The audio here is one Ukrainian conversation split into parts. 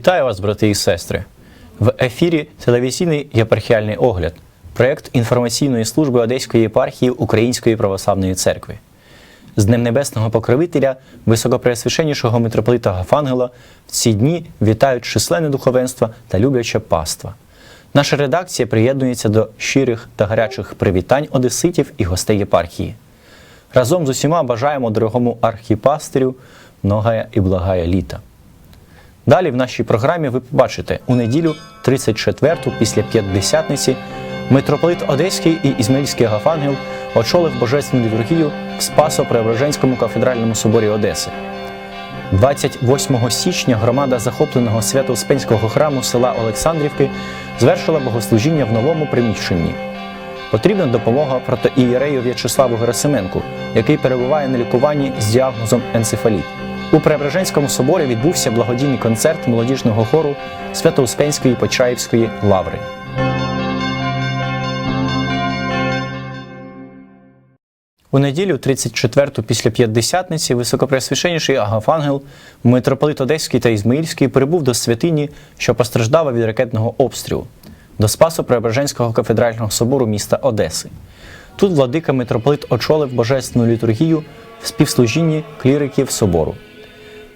Вітаю вас, брати і сестри! В ефірі телевізійний єпархіальний огляд, проєкт інформаційної служби Одеської єпархії Української православної церкви. З Днем Небесного Покровителя Високопреосвященнішого митрополита Гафангела в ці дні вітають численне духовенство та любляче паства. Наша редакція приєднується до щирих та гарячих привітань одеситів і гостей єпархії. Разом з усіма бажаємо дорогому архіпастирю многая і благая літа. Далі в нашій програмі ви побачите у неділю 34-ту після п'ятдесятниці митрополит Одеський і Ізмаїльський Гафангел очолив божественну літургію в Спасо-Преображенському кафедральному соборі Одеси. 28 січня громада захопленого Свято-Успенського храму села Олександрівки звершила богослужіння в новому приміщенні. Потрібна допомога протоієрею В'ячеславу Герасименку, який перебуває на лікуванні з діагнозом енцефаліт. У Преображенському соборі відбувся благодійний концерт молодіжного хору Свято-Успенської Почаївської лаври. У неділю, 34-ту після п'ятдесятниці, високопреосвященніший Агафангел, митрополит Одеський та Ізмаїльський прибув до святині, що постраждала від ракетного обстрілу, до Спасу Преображенського кафедрального собору міста Одеси. Тут владика митрополит очолив божественну літургію в співслужінні кліриків собору.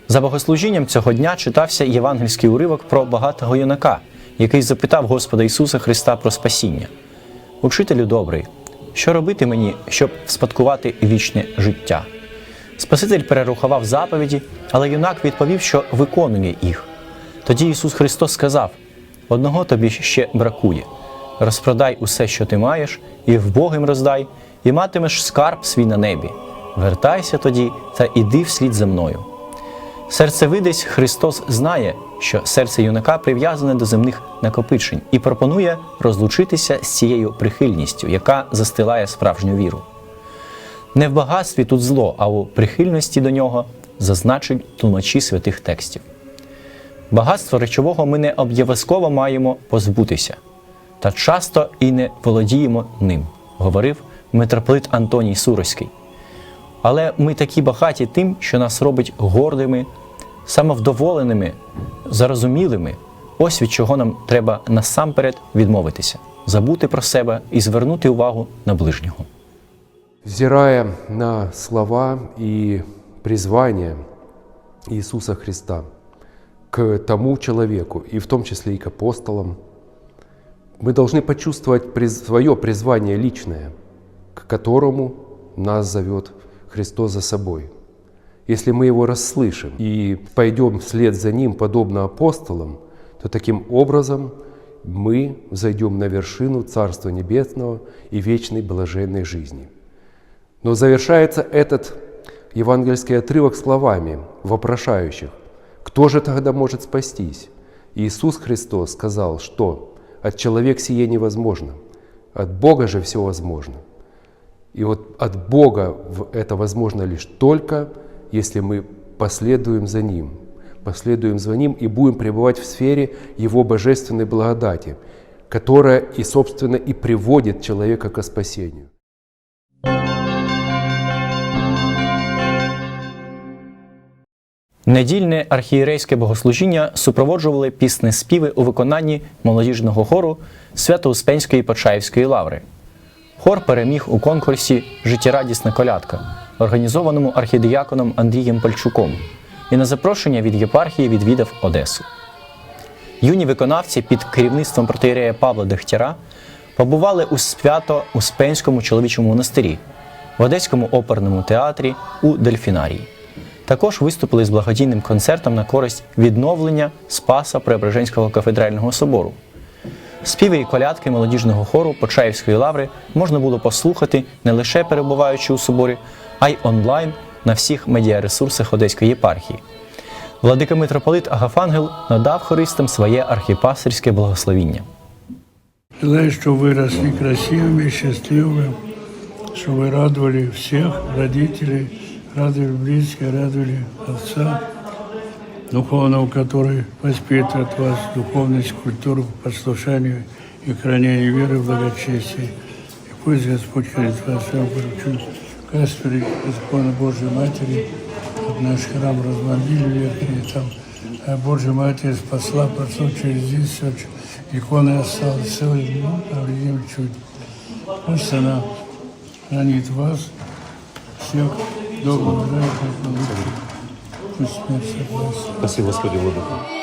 За богослужінням цього дня читався євангельський уривок про багатого юнака, який запитав Господа Ісуса Христа про спасіння. Учителю добрий, що робити мені, щоб вспадкувати вічне життя? Спаситель перерахував заповіді, але юнак відповів, що виконує їх. Тоді Ісус Христос сказав: одного тобі ще бракує. Розпродай усе, що ти маєш, і вбогим роздай, і матимеш скарб свій на небі. Вертайся тоді та іди вслід за мною. Серцевидець Христос знає, що серце юнака прив'язане до земних накопичень і пропонує розлучитися з цією прихильністю, яка застилає справжню віру. Не в багатстві тут зло, а у прихильності до нього зазначить тлумачі святих текстів. Багатство речового ми не обов'язково маємо позбутися, та часто і не володіємо ним, говорив митрополит Антоній Суроський. Але ми такі багаті тим, що нас робить гордими, самовдоволеними, зарозумілими. Ось від чого нам треба насамперед відмовитися, забути про себе і звернути увагу на ближнього. Взирая на слова и призвание Иисуса Христа к тому человеку, и в том числе и к апостолам, мы должны почувствовать приз- свое призвание личное, к которому нас зовет Христос за собой. Если мы его расслышим и пойдем вслед за ним, подобно апостолам, то таким образом мы зайдем на вершину Царства Небесного и вечной блаженной жизни. Но завершается этот евангельский отрывок словами вопрошающих. Кто же тогда может спастись? Иисус Христос сказал, что от человека сие невозможно, от Бога же все возможно. И вот от Бога это возможно лишь только, если мы последуем за Ним, последуем за Ним и будем пребывать в сфере Его божественной благодати, которая и, собственно, и приводит человека к спасению. Недільне архієрейське богослужіння супроводжували пісні співи у виконанні молодіжного хору Свято-Успенської Почаївської лаври. Хор переміг у конкурсі Життєрадісна колядка, організованому архідіяконом Андрієм Пальчуком, і на запрошення від єпархії відвідав Одесу. Юні виконавці під керівництвом протиєрея Павла Дегтяра побували у Свято-Успенському чоловічому монастирі, в Одеському оперному театрі у Дельфінарії. Також виступили з благодійним концертом на користь відновлення Спаса Преображенського кафедрального собору. Співи і колядки молодіжного хору Почаївської лаври можна було послухати не лише перебуваючи у соборі, а й онлайн на всіх медіаресурсах Одеської єпархії. Владика митрополит Агафангел надав хористам своє архіпастерське благословіння. Желаю, чтобы вы росли красивыми, счастливыми, чтобы вы радовали всех родителей, радовали близких, радовали отца, духовного, который воспитывает вас, духовность, культуру, послушанию и хранение веры в благочестии. И пусть Господь хранит вас, я вам поручу, Каспери, Господа Божьей Матери, чтобы наш храм разбомбили верхний, там э, Божья Матерь спасла, прошло через здесь все, иконы осталось, целый, ну, повредим чуть. Пусть она хранит вас, всех добрых, да, как лучше. Пусть смерть согласна. Спасибо, Господи, Владыка.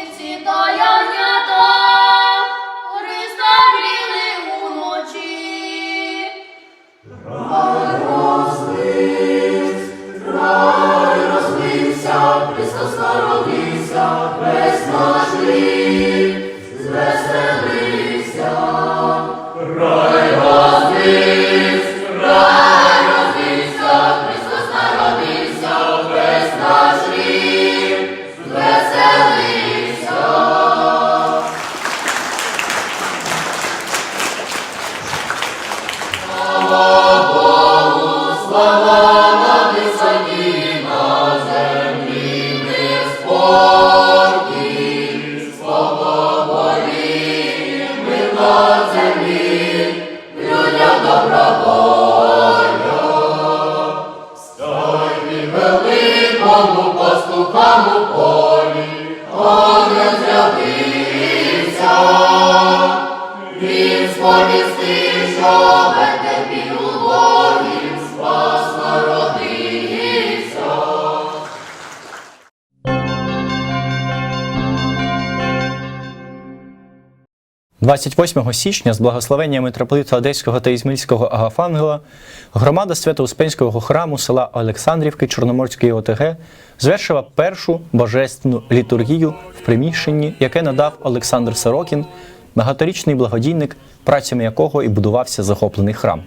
28 січня з благословення митрополита Одеського та Ізмільського Агафангела громада Свято-Успенського храму села Олександрівки Чорноморської ОТГ звершила першу божественну літургію в приміщенні, яке надав Олександр Сорокін, багаторічний благодійник, працями якого і будувався захоплений храм.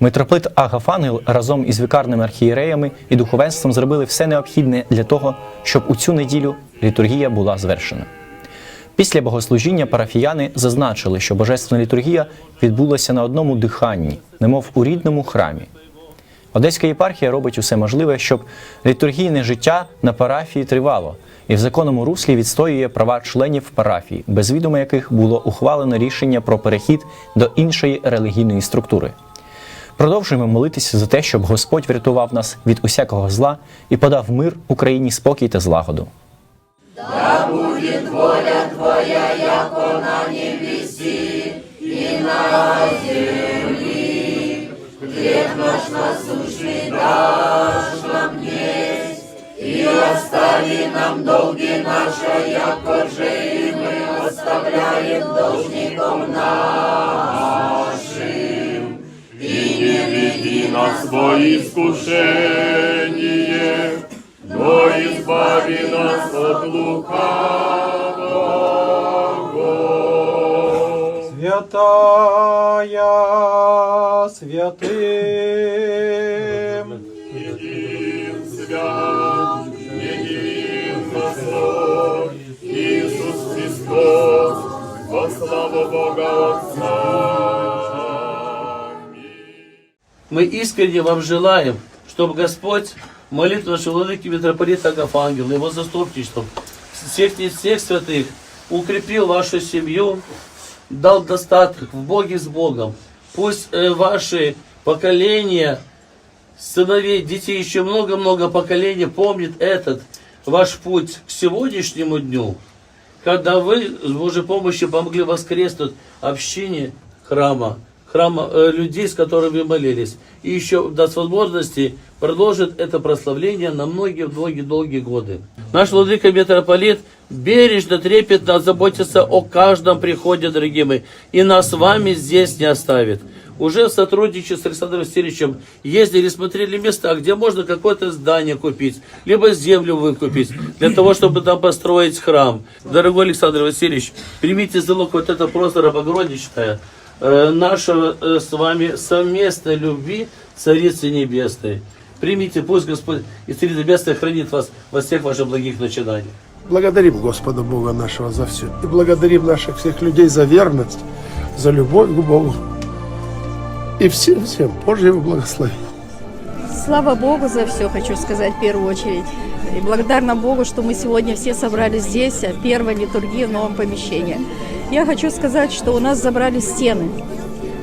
Митрополит Агафангел разом із вікарними архієреями і духовенством зробили все необхідне для того, щоб у цю неділю літургія була звершена. Після богослужіння парафіяни зазначили, що божественна літургія відбулася на одному диханні, немов у рідному храмі. Одеська єпархія робить усе можливе, щоб літургійне життя на парафії тривало і в законному руслі відстоює права членів парафії, без відома яких було ухвалено рішення про перехід до іншої релігійної структури. Продовжуємо молитися за те, щоб Господь врятував нас від усякого зла і подав мир Україні спокій та злагоду. Да будет воля Твоя, яко на небеси и на земли. Хлеб наш насущный дашь нам днесь, и остави нам долги наши, яко же и мы оставляем должником нашим. И не веди нас в искушение, Святая святым, Иисус Христос, во славу Бога Отца. Мы искренне вам желаем, чтобы Господь молитву нашего владыки митрополита Агафангела, его заступничеством, всех, всех святых, укрепил вашу семью, дал достаток в Боге с Богом. Пусть э, ваши поколения, сыновей, детей, еще много-много поколений помнит этот ваш путь к сегодняшнему дню, когда вы с Божьей помощью помогли воскреснуть общине храма, храма э, людей, с которыми вы молились. И еще даст возможности продолжит это прославление на многие-многие долгие годы. Наш владыка митрополит бережно, трепетно заботится о каждом приходе, дорогие мои, и нас с вами здесь не оставит. Уже в сотрудничестве с Александром Васильевичем ездили, смотрели места, где можно какое-то здание купить, либо землю выкупить, для того, чтобы там построить храм. Дорогой Александр Васильевич, примите залог вот это просто Богородичная, э, нашего э, с вами совместной любви Царицы Небесной. Примите, пусть Господь и Царица Небесная хранит вас во всех ваших благих начинаниях. Благодарим Господа Бога нашего за все. И благодарим наших всех людей за верность, за любовь к Богу. И всем, всем Божьего благословения. Слава Богу за все, хочу сказать в первую очередь. И благодарна Богу, что мы сегодня все собрались здесь, а первая литургия в новом помещении. Я хочу сказать, что у нас забрали стены.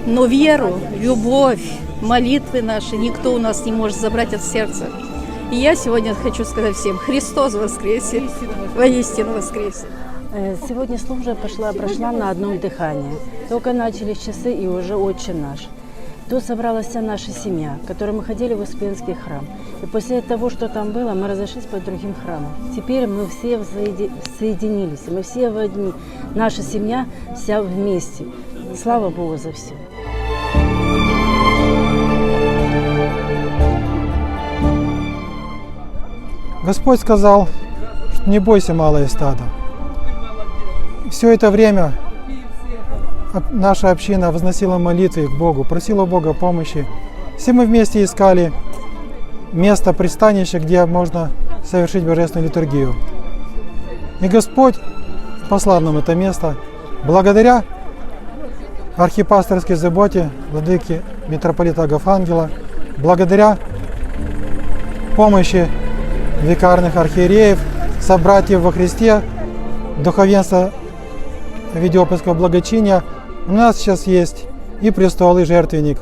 Но веру, любовь, молитвы наши никто у нас не может забрать от сердца. И я сегодня хочу сказать всем, Христос воскресе, воистину воскресе. Э, Сегодня служба пошла, прошла на одном дыхании. Только начались часы и уже отче наш. Тут собралась вся наша семья, к которой мы ходили в Успенский храм. И после того, что там было, мы разошлись по другим храмам. Теперь мы все взаеди- соединились, мы все в одни. Наша семья вся вместе. Слава Богу за все. Господь сказал, что не бойся, малое стадо. Все это время наша община возносила молитвы к Богу, просила Бога помощи. Все мы вместе искали место пристанища, где можно совершить божественную литургию. И Господь послал нам это место благодаря архипасторской заботе владыки митрополита Агафангела, благодаря помощи викарных архиереев, собратьев во Христе, духовенства Ведиопольского благочиния, у нас сейчас есть и престол, и жертвенник,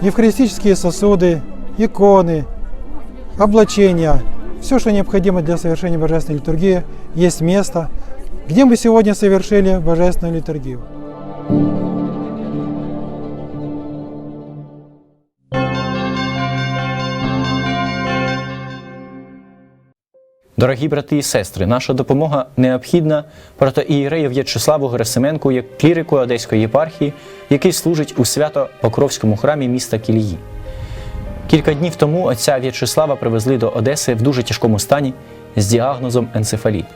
евхаристические сосуды, иконы, облачения, все, что необходимо для совершения божественной литургии, есть место, где мы сегодня совершили божественную литургию. Дорогі брати і сестри, наша допомога необхідна протоієрею В'ячеславу Герасименку як клірику Одеської єпархії, який служить у свято-Покровському храмі міста Кілії. Кілька днів тому отця В'ячеслава привезли до Одеси в дуже тяжкому стані з діагнозом енцефаліт.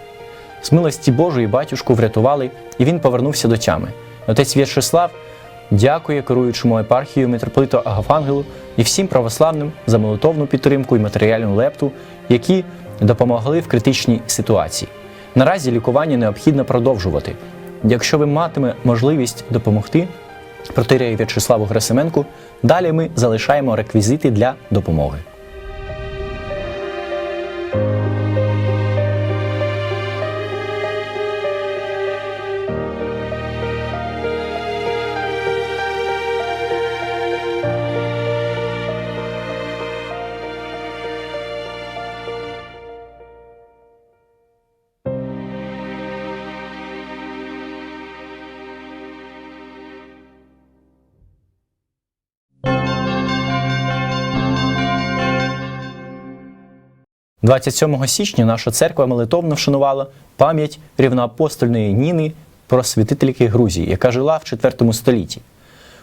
З милості Божої батюшку врятували, і він повернувся до тями. Отець В'ячеслав дякує керуючому епархією митрополиту Агафангелу і всім православним за молитовну підтримку і матеріальну лепту, які допомогли в критичній ситуації. Наразі лікування необхідно продовжувати. Якщо ви матиме можливість допомогти протирею В'ячеславу Грасименку, далі ми залишаємо реквізити для допомоги. – 27 січня наша церква молитовно вшанувала пам'ять рівноапостольної Ніни просвітительки Грузії, яка жила в IV столітті.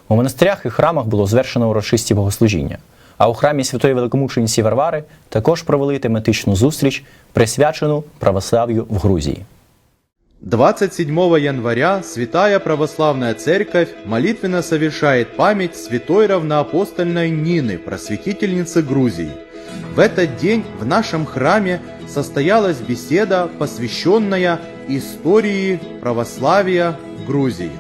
У монастирях і храмах було звершено урочисті богослужіння. А у храмі Святої Великомучениці Варвари також провели тематичну зустріч, присвячену православ'ю в Грузії. 27 января Святая Православная Церковь молитвенно совершает память святой равноапостольной Нины, просветительницы Грузии. В этот день в нашем храме состоялась беседа, посвященная истории православия в Грузии.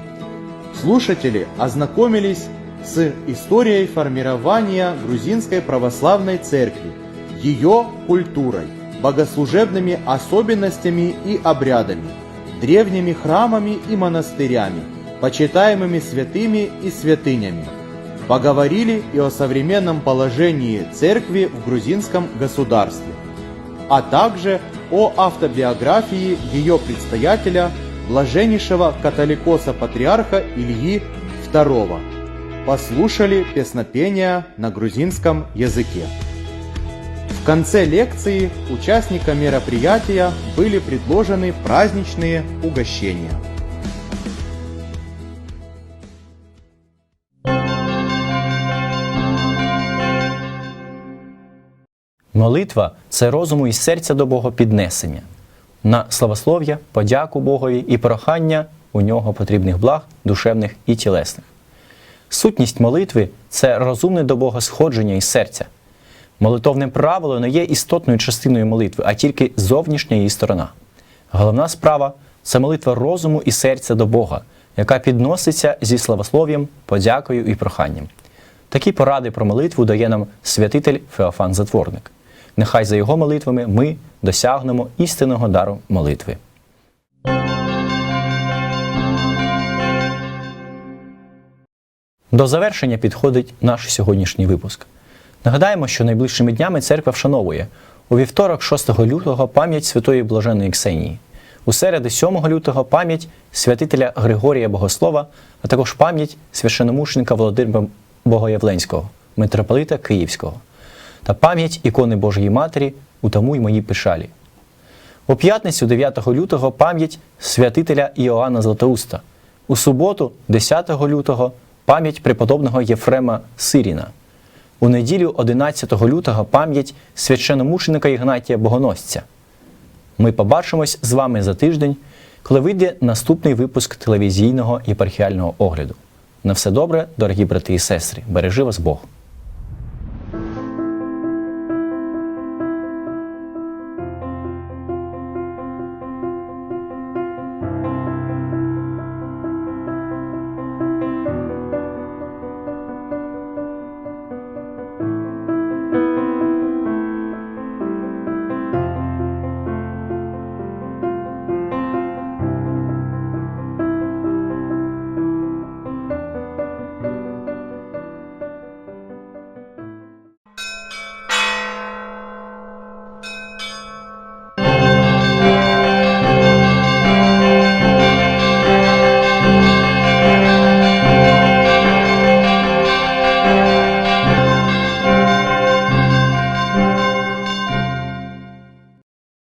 Слушатели ознакомились с историей формирования грузинской православной церкви, ее культурой, богослужебными особенностями и обрядами, древними храмами и монастырями, почитаемыми святыми и святынями. Поговорили и о современном положении церкви в грузинском государстве, а также о автобиографии ее предстоятеля, блаженнейшего католикоса-патриарха Ильи II. Послушали песнопения на грузинском языке. В конце лекции участникам мероприятия были предложены праздничные угощения. Молитва це розуму і серця до Бога піднесення, на славослов'я, подяку Богові і прохання у нього потрібних благ, душевних і тілесних. Сутність молитви це розумне до Бога сходження із серця. Молитовне правило не є істотною частиною молитви, а тільки зовнішня її сторона. Головна справа це молитва розуму і серця до Бога, яка підноситься зі славослов'ям, подякою і проханням. Такі поради про молитву дає нам святитель Феофан Затворник. Нехай за його молитвами ми досягнемо істинного дару молитви. До завершення підходить наш сьогоднішній випуск. Нагадаємо, що найближчими днями церква вшановує у вівторок, 6 лютого, пам'ять святої блаженої Ксенії, у середу, 7 лютого, пам'ять святителя Григорія Богослова, а також пам'ять священомученика Володимира Богоявленського, митрополита Київського, та пам'ять ікони Божої Матері у тому й моїй пишалі. У п'ятницю, 9 лютого, пам'ять святителя Іоанна Златоуста. У суботу, 10 лютого, пам'ять преподобного Єфрема Сиріна. У неділю, 11 лютого, пам'ять священомученика Ігнатія Богоносця. Ми побачимось з вами за тиждень, коли вийде наступний випуск телевізійного єпархіального огляду. На все добре, дорогі брати і сестри, бережи вас Бог!